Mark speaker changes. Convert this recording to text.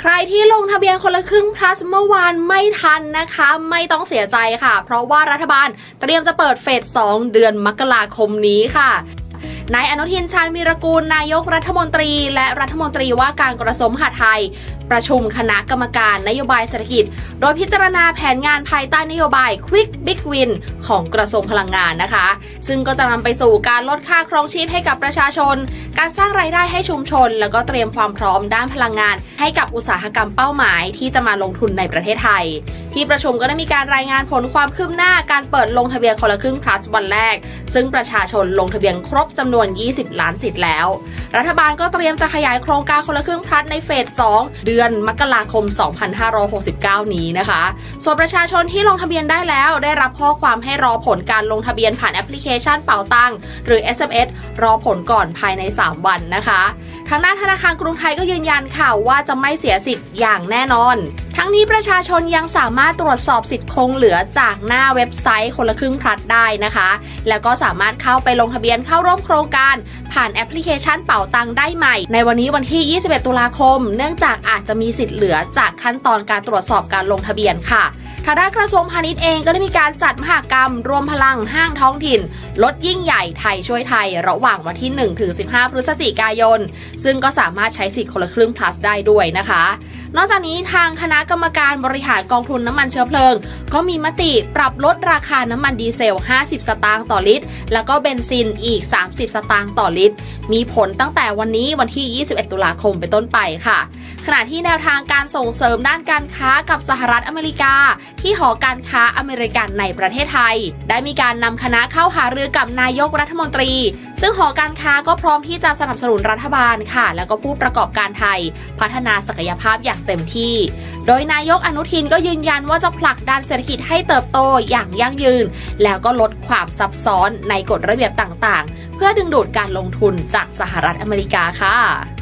Speaker 1: ใครที่ลงทะเบียนคนละครึ่ง plus เมื่อวานไม่ทันนะคะ ไม่ต้องเสียใจค่ะ เพราะว่ารัฐบาลเตรียมจะเปิดเฟส 2 เดือนมกราคมนี้ค่ะนายอนุทินชาญวีรกูล นายกรัฐมนตรี และรัฐมนตรีว่าการกระทรวงมหาดไทย ประชุมคณะกรรมการนโยบายเศรษฐกิจ โดยพิจารณาแผนงานภายใต้นโยบาย Quick Big Win ของกระทรวงพลังงานนะคะ ซึ่งก็จะนำไปสู่การลดค่าครองชีพให้กับประชาชน การสร้างรายได้ให้ชุมชน แล้วก็เตรียมความพร้อมด้านพลังงาน ให้กับอุตสาหกรรมเป้าหมายที่จะมาลงทุนในประเทศไทย ที่ประชุมก็ได้มีการรายงานผลความคืบหน้าการเปิดลงทะเบียนคนละครึ่ง plus วันแรก ซึ่งประชาชนลงทะเบียนครบจำนวน 20 ล้านสิทธิ์แล้ว รัฐบาลก็เตรียมจะขยายโครงการคนละครึ่ง plus ในเฟส 2 เดือนมกราคม 2569 นี้นะคะ ส่วนประชาชนที่ลงทะเบียนได้แล้วได้รับข้อความให้รอผลการลงทะเบียนผ่านแอปพลิเคชันเป่าตังหรือ SMS รอผลก่อนภายใน 3 วันนะคะ ทางด้านธนาคารกรุงไทยก็ยืนยันค่ะว่าจะไม่เสียสิทธิ์อย่างแน่นอน ทั้งนี้ประชาชนยังสามารถตรวจสอบสิทธิ์คงเหลือจากหน้าเว็บไซต์คนละครึ่งพลัดได้นะคะ แล้วก็สามารถเข้าไปลงทะเบียนเข้าร่วมโครงการ ผ่านแอปพลิเคชันเป่าตังได้ใหม่ ในวันนี้วันที่ 21 ตุลาคม เนื่องจากอาจจะมีสิทธิ์เหลือจากขั้นตอนการตรวจสอบการลงทะเบียนค่ะทางด้านกระทรวงพาณิชย์เองก็ได้มีการจัดมหากรรม รวมพลังห้างท้องถิ่น ลดยิ่งใหญ่ไทยช่วยไทย ระหว่างวันที่1ถึง15 พฤศจิกายน ซึ่งก็สามารถใช้สิทธิ์คนละครึ่ง plus ได้ด้วยนะคะ นอกจากนี้ทางคณะกรรมการบริหารกองทุนน้ำมันเชื้อเพลิง ก็มีมติปรับลดราคาน้ำมันดีเซล 50 สตางค์ต่อลิตร แล้วก็เบนซินอีก 30 สตางค์ต่อลิตร มีผลตั้งแต่วันนี้วันที่ 21 ตุลาคมเป็นต้นไปค่ะ ขณะที่แนวทางการส่งเสริมด้านการค้ากับสหรัฐอเมริกา ที่หอการค้าอเมริกันในประเทศไทย ได้มีการนำคณะเข้าหารือกับนายกรัฐมนตรี ซึ่งหอการค้าก็พร้อมที่จะสนับสนุนรัฐบาลค่ะ แล้วก็ผู้ประกอบการไทย พัฒนาศักยภาพอย่างเต็มที่ โดยนายกอนุทินก็ยืนยันว่าจะผลักดันเศรษฐกิจให้เติบโตอย่างยั่งยืน แล้วก็ลดความซับซ้อนในกฎระเบียบต่างๆ เพื่อดึงดูดการลงทุนจากสหรัฐอเมริกาค่ะ